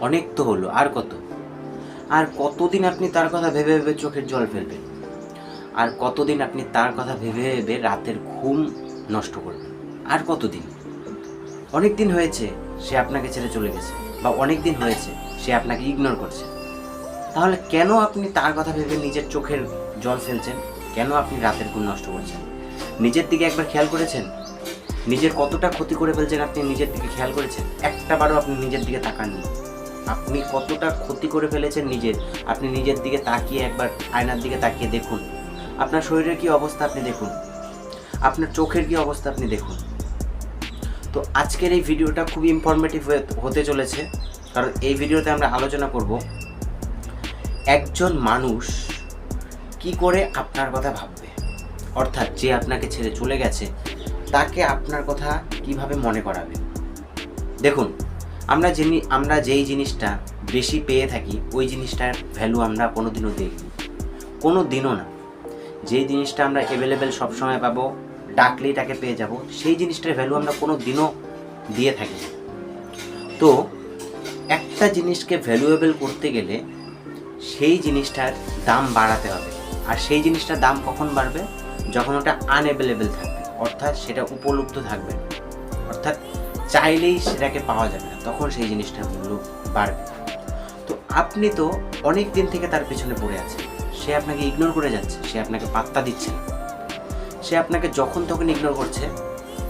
অনেক তো হলো, আর কত? আর কতদিন আপনি তার কথা ভেবে ভেবে চোখের জল ফেলবেন? আর কতদিন আপনি তার কথা ভেবে ভেবে রাতের ঘুম নষ্ট করবেন? আর কতদিন? অনেক দিন হয়েছে সে আপনাকে ছেড়ে চলে গেছে, বা অনেক দিন হয়েছে সে আপনাকে ইগনোর করছে। তাহলে কেন আপনি তার কথা ভেবে নিজের চোখের জল ফেলছেন? কেন আপনি রাতের ঘুম নষ্ট করছেন? নিজের দিকে একবার খেয়াল করেছেন? নিজের কতটা ক্ষতি করে ফেলছেন আপনি নিজের দিকে খেয়াল করেছেন? একটা বারও আপনি নিজের দিকে তাকাননি। আপনি কতটা ক্ষতি করে ফেলেছেন নিজের? আপনি নিজের দিকে তাকিয়ে একবার আয়নার দিকে তাকিয়ে দেখুন। আপনার শরীরের কি অবস্থা আপনি দেখুন। আপনার চোখের কি অবস্থা আপনি দেখুন। তো আজকের এই ভিডিওটা খুবই ইনফরমেটিভ হতে চলেছে। কারণ এই ভিডিওতে আমরা আলোচনা করব, একজন মানুষ কি করে আপনার কথা ভাববে? অর্থাৎ যে আপনাকে ছেড়ে চলে গেছে, তাকে আপনার কথা কীভাবে মনে করাবে? দেখুন আমরা যিনি আমরা যেই জিনিসটা বেশি পেয়ে থাকি, ওই জিনিসটার ভ্যালু আমরা কোনো দিনও দেখি কোনো দিনও না। যেই জিনিসটা আমরা অ্যাভেলেবেল সবসময় পাবো, ডাকলেই তাকে পেয়ে যাব, সেই জিনিসটার ভ্যালু আমরা কোনো দিনও দিয়ে থাকি তো, একটা জিনিসকে ভ্যালুয়েবল করতে গেলে সেই জিনিসটার দাম বাড়াতে হবে। আর সেই জিনিসটার দাম কখন বাড়বে? যখন ওটা আনঅ্যাভেলেবেল থাকবে, অর্থাৎ সেটা উপলব্ধ থাকবে অর্থাৎ চাইলেই সেটাকে পাওয়া যাবে না, তখন সেই জিনিসটার মূল্য বাড়বে। তো আপনি তো অনেক দিন থেকে তার পেছনে পড়ে আছেন। সে আপনাকে ইগনোর করে যাচ্ছে, সে আপনাকে পাত্তা দিচ্ছে না। সে আপনাকে যখন তখন ইগনোর করছে,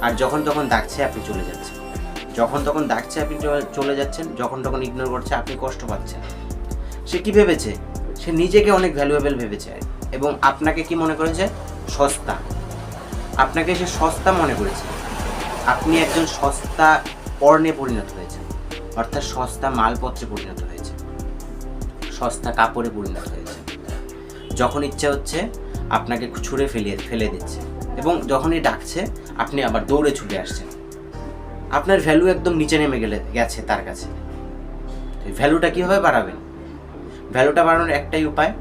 আর যখন তখন ডাকছে আপনি চলে যাচ্ছেন। যখন তখন ডাকছে আপনি চলে- চলে যাচ্ছেন, যখন তখন ইগনোর করছে আপনি কষ্ট পাচ্ছেন। সে কি ভেবেছে? সে নিজেকে অনেক ভ্যালুয়েবল ভেবেছে, এবং আপনাকে কি মনে করেছে? সস্তা। আপনাকে সে সস্তা মনে করেছে। আপনি একজন সস্তা পণ্যে পরিণত হয়েছে অর্থাৎ সস্তা মালপত্রে পরিণত হয়েছে সস্তা কাপড়ে পরিণত হয়েছে যখন ইচ্ছে হচ্ছে, আপনাকে ছুঁড়ে ফেলে ফেলে দিচ্ছে এবং যখনই ডাকছে, আপনি আবার দৌড়ে ছুটে আসছেন। আপনার ভ্যালু একদম নিচে নেমে গেলে, গেছে তার কাছে। ভ্যালুটা কীভাবে বাড়াবেন? ভ্যালুটা বাড়ানোর একটাই উপায়,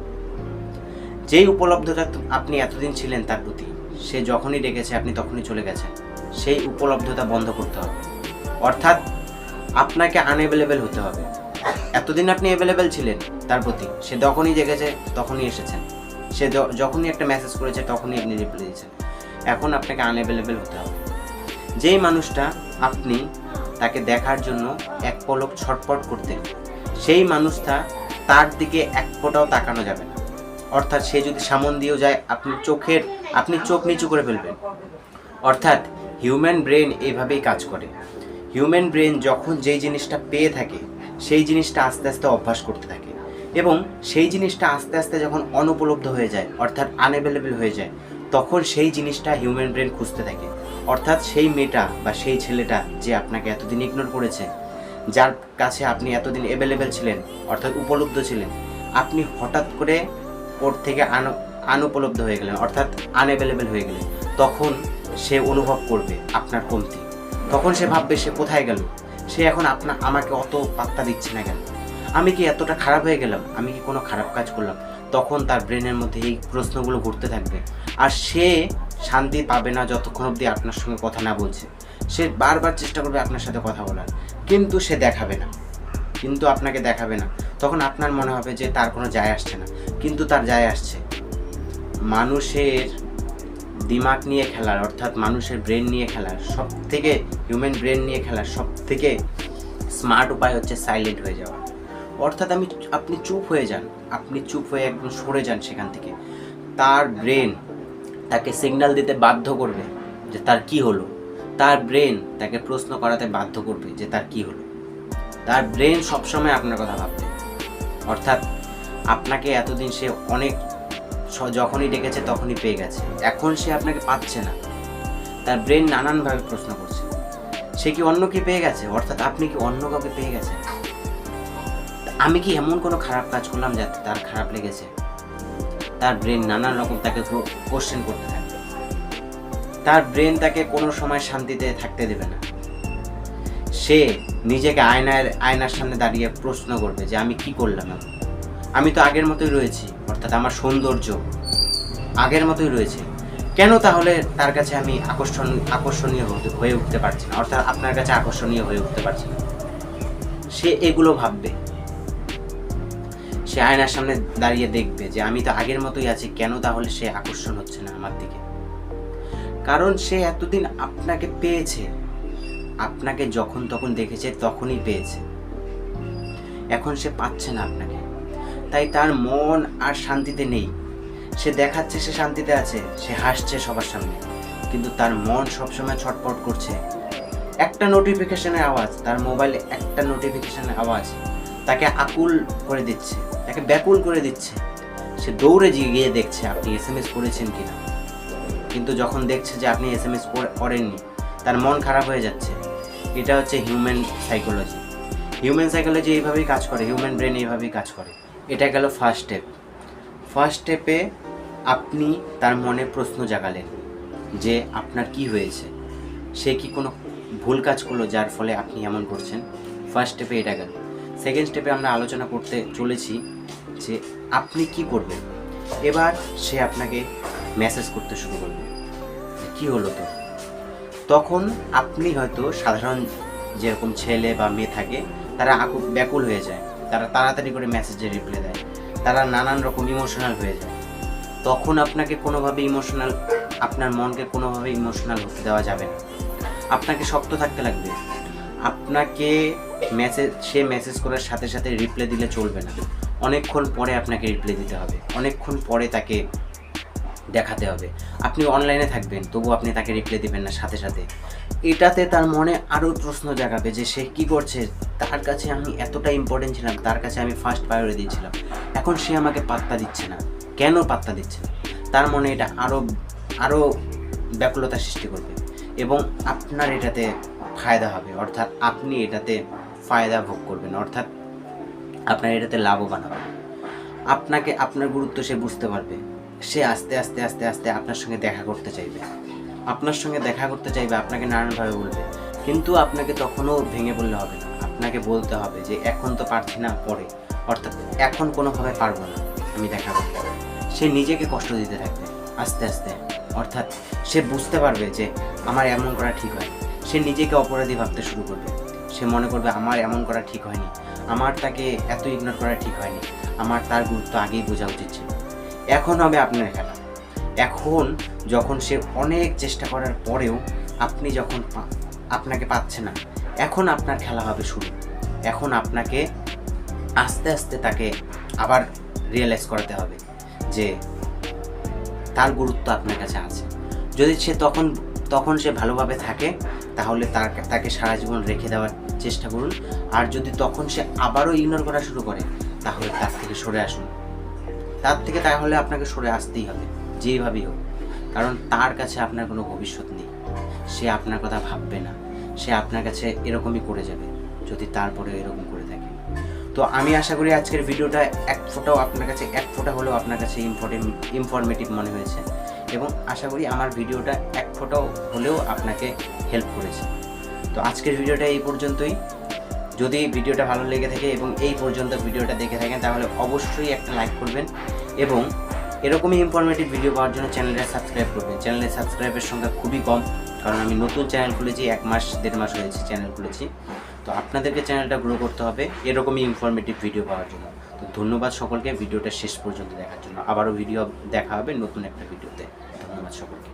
যেই উপলব্ধটা আপনি এতদিন ছিলেন তার প্রতি, সে যখনই ডেকেছে, আপনি তখনই চলে গেছেন। সেই উপলব্ধতা বন্ধ করতে হবে। অর্থাৎ আপনাকে আনএভেলেবেল হতে হবে। এতদিন আপনি অ্যাভেলেবেল ছিলেন তার প্রতি। সে যখনই জেগেছে, তখনই এসেছেন। সে যখনই একটা মেসেজ করেছে, তখনই আপনি রিপ্লাই দিয়েছেন। এখন আপনাকে আনএভেলেবেল হতে হবে। যেই মানুষটা আপনি তাকে দেখার জন্য এক পলক ছটপট করতেন সেই মানুষটা তার দিকে এক ফোঁটাও তাকানো যাবে না। অর্থাৎ সে যদি সামন দিয়েও যায়, আপনি চোখের, আপনি চোখ নিচু করে ফেলবেন। অর্থাৎ হিউম্যান ব্রেন এভাবেই কাজ করে। হিউম্যান ব্রেন যখন যেই জিনিসটা পেয়ে থাকে, সেই জিনিসটা আস্তে আস্তে অভ্যাস করতে থাকে এবং সেই জিনিসটা আস্তে আস্তে যখন অনুপলব্ধ হয়ে যায়, অর্থাৎ আনঅ্যাভেলেবেল হয়ে যায়, তখন সেই জিনিসটা হিউম্যান ব্রেন খুঁজতে থাকে। অর্থাৎ সেই মেয়েটা বা সেই ছেলেটা যে আপনাকে এতদিন ইগনোর করেছে, যার কাছে আপনি এতদিন অ্যাভেলেবেল ছিলেন, অর্থাৎ উপলব্ধ ছিলেন, আপনি হঠাৎ করে ওর থেকে আন আনুপলব্ধ হয়ে গেলেন, অর্থাৎ আনঅ্যাভেলেবেল হয়ে গেলেন। তখন সে অনুভব করবে আপনার কমতি। তখন সে ভাববে সে কোথায় গেল? সে এখন আপনা আমাকে অত পাত্তা দিচ্ছে না কেন? আমি কি এতটা খারাপ হয়ে গেলাম? আমি কি কোনো খারাপ কাজ করলাম? তখন তার ব্রেনের মধ্যে এই প্রশ্নগুলো ঘুরতে থাকবে। আর সে শান্তি পাবে না যতক্ষণ অবধি আপনার সঙ্গে কথা না বলছে। সে বারবার চেষ্টা করবে আপনার সাথে কথা বলার। কিন্তু সে দেখাবে না। কিন্তু আপনাকে দেখাবে না। তখন আপনার মনে হবে যে তার কোনো যায় আসছে না। কিন্তু তার যায় আসছে। মানুষের দিমাগ নিয়ে খেলার, অর্থাৎ মানুষের ব্রেন নিয়ে খেলার সব থেকে হিউম্যান ব্রেন নিয়ে খেলার সব থেকে স্মার্ট উপায় হচ্ছে সাইলেন্ট হয়ে যাওয়া। অর্থাৎ আমি আপনি চুপ হয়ে যান, আপনি চুপ হয়ে একদম সরে যান সেখান থেকে। তার ব্রেন তাকে সিগন্যাল দিতে বাধ্য করবে যে তার কি হলো। তার ব্রেন তাকে প্রশ্ন করাতে বাধ্য করবে যে তার কি হলো। তার ব্রেন সবসময় আপনার কথা ভাববে। অর্থাৎ আপনাকে এতদিন সে অনেক যখনই ডেকেছে তখনই পেয়ে গেছে। এখন সে আপনাকে পাচ্ছে না। তার ব্রেন নানানভাবে প্রশ্ন করছে। সে কি অন্যকে পেয়ে গেছে? অর্থাৎ আপনি কি অন্য কাউকে পেয়ে গেছেন? আমি কি এমন কোনো খারাপ কাজ করলাম যাতে তার খারাপ লেগেছে? তার ব্রেন নানান রকম তাকে কোশ্চেন করতে থাকবে তার ব্রেন তাকে কোনো সময় শান্তিতে থাকতে দেবে না। সে নিজেকে আয়নার আয়নার সামনে দাঁড়িয়ে প্রশ্ন করবে যে, আমি কি করলাম এখন? আমি তো আগের মতোই রয়েছি, অর্থাৎ আমার সৌন্দর্য আগের মতোই রয়েছে। কেন তাহলে তার কাছে আমি আকর্ষণ, আকর্ষণীয় হয়ে উঠতে পারছি না? অর্থাৎ আপনার কাছে আকর্ষণীয় হয়ে উঠতে পারছি না। সে এগুলো ভাববে। সে আয়নার সামনে দাঁড়িয়ে দেখবে যে আমি তো আগের মতোই আছি, কেন তাহলে সে আকর্ষণ হচ্ছে না আমার দিকে? কারণ সে এতদিন আপনাকে পেয়েছে। আপনাকে যখন তখন দেখেছে, তখনই পেয়েছে। এখন সে পাচ্ছে না আপনাকে। তাই তার মন আর শান্তিতে নেই। সে দেখাচ্ছে সে শান্তিতে আছে, সে হাসছে সবার সামনে। কিন্তু তার মন সবসময় ছটপট করছে। একটা নোটিফিকেশনের আওয়াজ, তার মোবাইলে একটা নোটিফিকেশনের আওয়াজ, তাকে আকুল করে দিচ্ছে, তাকে ব্যাকুল করে দিচ্ছে। সে দৌড়ে গিয়ে দেখছে আপনি এস এম এস করেছেন কিনা। কিন্তু যখন দেখছে যে আপনি এস এম এস করেননি, তার মন খারাপ হয়ে যাচ্ছে। এটা হচ্ছে হিউম্যান সাইকোলজি হিউম্যান সাইকোলজি এইভাবেই কাজ করে হিউম্যান ব্রেন এইভাবেই কাজ করে। এটা গেল ফার্স্ট স্টেপ ফার্স্ট স্টেপে আপনি তার মনে প্রশ্ন জাগালেন যে আপনার কি হয়েছে? সে কি কোনো ভুল কাজ করল যার ফলে আপনি এমন করছেন? ফার্স্ট স্টেপে এটা গেল। সেকেন্ড স্টেপে আমরা আলোচনা করতে চলেছি যে আপনি কি করবেন? এবার সে আপনাকে মেসেজ করতে শুরু করবে কি হলো তো তখন আপনি হয়তো সাধারণ যেরকম ছেলে বা মেয়ে থাকে, তারা আকুল ব্যাকুল হয়ে যায়। তারা তাড়াতাড়ি করে মেসেজে রিপ্লাই দেয়। তারা নানান রকম ইমোশনাল হয়ে যায়। তখন আপনাকে কোনোভাবে ইমোশনাল আপনার মনকে কোনোভাবে ইমোশনাল হতে দেওয়া যাবে না। আপনাকে শক্ত থাকতে লাগবে। আপনাকে মেসেজ সে মেসেজ করার সাথে সাথে রিপ্লাই দিলে চলবে না। অনেকক্ষণ পরে আপনাকে রিপ্লাই দিতে হবে। অনেকক্ষণ পরে তাকে দেখাতে হবে। আপনি অনলাইনে থাকবেন তবু আপনি তাকে রিপ্লাই দিবেন না, সাথে সাথে। এটাতে তার মনে আরও প্রশ্ন জাগাবে যে সে কি করছে? তার কাছে আমি এতটা ইম্পর্টেন্ট ছিলাম, তার কাছে আমি ফার্স্ট প্রায়োরিটি দিয়েছিলাম। এখন সে আমাকে পাত্তা দিচ্ছে না। কেন পাত্তা দিচ্ছে না? তার মনে এটা আরও আরও ব্যাকুলতা সৃষ্টি করবে। এবং আপনার এটাতে ফায়দা হবে। অর্থাৎ আপনি এটাতে ফায়দা ভোগ করবেন। অর্থাৎ আপনার এটাতে লাভবান হবে আপনাকে, আপনার গুরুত্ব সে বুঝতে পারবে। সে আস্তে আস্তে আস্তে আস্তে আপনার সঙ্গে দেখা করতে চাইবে। আপনার সঙ্গে দেখা করতে চাইবে, আপনাকে নানানভাবে বলবে। কিন্তু আপনাকে তখনও ভেঙে বললে হবে না। আপনাকে বলতে হবে যে, এখন তো পারছি না পরে। অর্থাৎ এখন কোনোভাবে পারব না আমি দেখা করতে। সে নিজেকে কষ্ট দিতে থাকবে, আস্তে আস্তে। অর্থাৎ সে বুঝতে পারবে যে, আমার এমন করা ঠিক হয় সে নিজেকে অপরাধী ভাবতে শুরু করবে। সে মনে করবে, আমার এমন করা ঠিক হয়নি। আমার তাকে এত ইগনোর করা ঠিক হয়নি। আমার তার গুরুত্ব আগেই বোঝা উচিত ছিল। এখন হবে আপনার খেলা। এখন যখন সে অনেক চেষ্টা করার পরেও আপনি যখন আপনাকে পাচ্ছে না, এখন আপনার খেলা হবে শুরু। এখন আপনাকে আস্তে আস্তে তাকে আবার রিয়েলাইজ করাতে হবে যে তার গুরুত্ব আপনার কাছে আছে। যদি সে তখন তখন সে ভালোভাবে থাকে, তাহলে তার, তাকে সারা জীবন রেখে দেওয়ার চেষ্টা করুন। আর যদি তখন সে আবারও ইগনোর করা শুরু করে, তাহলে তার থেকে সরে আসুন। তার থেকে তাহলে আপনাকে সরে আসতেই হবে যেইভাবেই হোক। কারণ তার কাছে আপনার কোনো ভবিষ্যৎ নেই। সে আপনার কথা ভাববে না। সে আপনার কাছে এরকমই করে যাবে, যদি তারপরে এরকম করে থাকে। তো আমি আশা করি আজকের ভিডিওটা এক ফোটাও আপনার কাছে, এক ফোঁটা হলেও আপনার কাছে ইম্পর্টেন্ট ইনফরমেটিভ মনে হয়েছে। এবং আশা করি আমার ভিডিওটা এক ফোটাও হলেও আপনাকে হেল্প করেছে। তো আজকের ভিডিওটা এই পর্যন্তই। যদি ভিডিওটা ভালো লেগে থাকে এবং এই পর্যন্ত ভিডিওটা দেখে থাকেন, তাহলে অবশ্যই একটা লাইক করবেন। এবং এরকমই ইনফরমেটিভ ভিডিও পাওয়ার জন্য চ্যানেলটা সাবস্ক্রাইব করবেন চ্যানেলের সাবস্ক্রাইবের সংখ্যা খুবই কম, কারণ আমি নতুন চ্যানেল খুলেছি, এক মাস, দেড় মাস হয়েছে চ্যানেল খুলেছি। তো আপনাদেরকে চ্যানেলটা গ্রো করতে হবে, এরকমই ইনফরমেটিভ ভিডিও পাওয়ার জন্য। তো ধন্যবাদ সকলকে ভিডিওটা শেষ পর্যন্ত দেখার জন্য। আবারও ভিডিও দেখা হবে নতুন একটা ভিডিওতে ধন্যবাদ সকলকে।